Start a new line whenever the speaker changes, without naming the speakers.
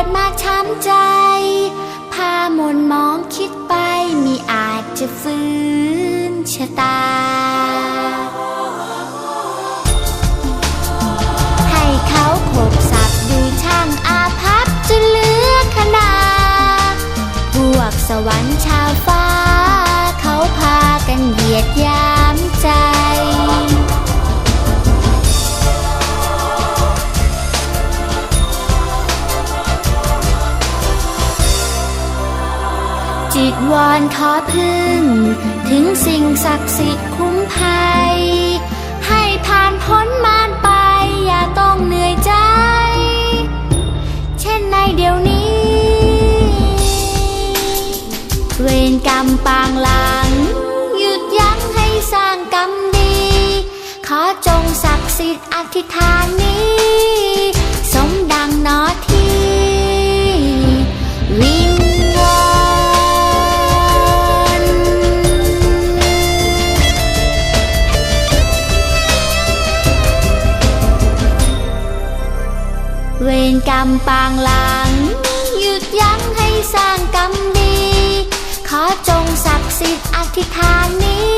เกิดมาช้ำใจ พามนมองคิดไปมีอาจจะฟื้นชะตา จิตวอนขอพึ่ง ถึงสิ่งศักดิ์สิทธิ์คุ้มภัย ให้ผ่านพ้นมารไปอย่าต้องเหนื่อยใจ เช่นในเดี๋ยวนี้ เวรกรรมปางหลัง หยุดยั้งให้สร้างกรรมดี ขอจงศักดิ์สิทธิ์อธิษฐานนี้ เวรกรรมปางหลังหยุดยั้งให้สร้างกรรมดี ขอจงศักดิ์สิทธิ์อธิษฐานนี้